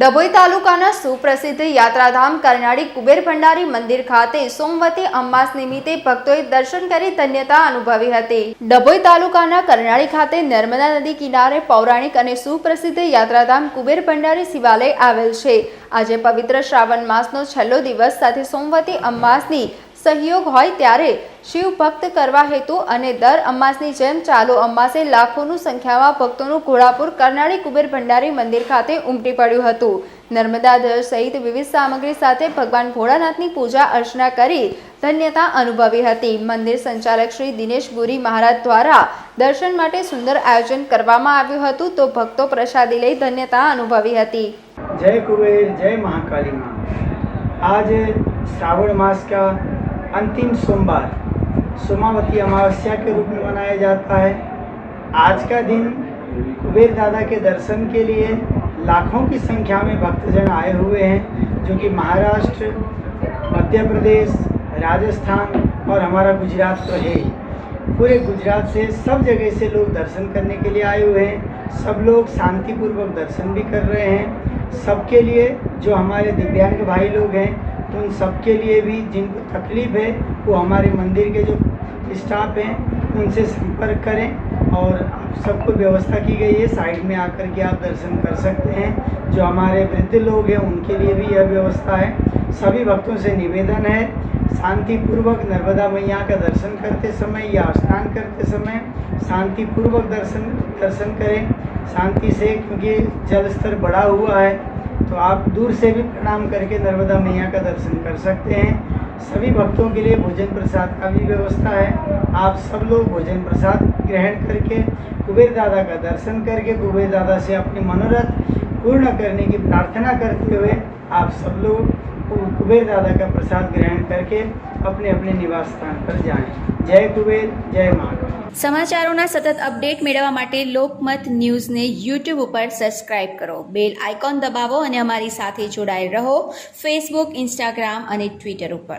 ડભોઈ તાલુકાના સુપ્રસિદ્ધ યાત્રાધામ કરનાળી કુબેર ભંડારી મંદિર ખાતે સોમવતી અમાસ નિમિત્તે ભક્તોએ દર્શન કરી ધન્યતા અનુભવી હતી. ડભોઈ તાલુકાના કરનાળી ખાતે નર્મદા નદી કિનારે પૌરાણિક અને સુપ્રસિદ્ધ યાત્રાધામ કુબેર ભંડારી શિવાલય આવેલ છે. આજે પવિત્ર શ્રાવણ માસનો છેલ્લો દિવસ સાથે સોમવતી અમાસની સહયોગ હોય ત્યારે શિવ ભક્ત કરવા હેતુ અને દર અમાસની જેમ ચાલુ અમાસે લાખોનું સંખ્યામાં ભક્તોનું ઘોડાપુર કરનાળી કુબેર ભંડારી મંદિર ખાતે ઉમટી પડ્યું હતું. નર્મદા જળ સહિત વિવિધ સામગ્રી સાથે ભગવાન ભોળાનાથની પૂજા અર્ચના કરી ધન્યતા અનુભવી હતી. મંદિર સંચાલક શ્રી દિનેશ ગુરી મહારાજ દ્વારા દર્શન માટે સુંદર આયોજન કરવામાં આવ્યું હતું તો ભક્તો પ્રસાદી લઈ ધન્યતા અનુભવી હતી. જય કુબેર, જય મહાકાલી માં આજે શ્રાવણ માસ કા અંતિમ સોમવાર सोमावती अमावस्या के रूप में मनाया जाता है। आज का दिन कुबेर दादा के दर्शन के लिए लाखों की संख्या में भक्तजन आए हुए हैं, जो कि महाराष्ट्र, मध्य प्रदेश, राजस्थान और हमारा गुजरात तो है ही। पूरे गुजरात से सब जगह से लोग दर्शन करने के लिए आए हुए हैं। सब लोग शांतिपूर्वक दर्शन भी कर रहे हैं। सबके लिए जो हमारे दिव्यांग भाई लोग हैं उन सबके लिए भी जिनको तकलीफ़ है, वो हमारे मंदिर के जो स्टाफ हैं, उनसे संपर्क करें और आप सबको व्यवस्था की गई है। साइड में आकर के आप दर्शन कर सकते हैं। जो हमारे वृद्ध लोग हैं, उनके लिए भी यह व्यवस्था है। सभी भक्तों से निवेदन है, शांतिपूर्वक नर्मदा मैया का दर्शन करते समय या स्नान करते समय शांतिपूर्वक दर्शन दर्शन करें। शांति से, क्योंकि जल स्तर बढ़ा हुआ है तो आप दूर से भी प्रणाम करके नर्मदा मैया का दर्शन कर सकते हैं। सभी भक्तों के लिए भोजन प्रसाद का भी व्यवस्था है। आप सब लोग भोजन प्रसाद ग्रहण करके, कुबेर दादा का दर्शन करके, कुबेर दादा से अपने मनोरथ पूर्ण करने की प्रार्थना करते हुए आप सब लोग कुबेर दादा का प्रसाद ग्रहण करके अपने अपने निवास स्थान पर जाएं जय कुबेर जय महाकाल સમાચારોના સતત અપડેટ મેળવવા માટે લોકમત ન્યૂઝને યુટ્યુબ ઉપર સબસ્ક્રાઇબ કરો બેલ આઇકોન દબાવો અને અમારી સાથે જોડાયેલ રહો ફેસબુક ઇન્સ્ટાગ્રામ અને ટ્વિટર ઉપર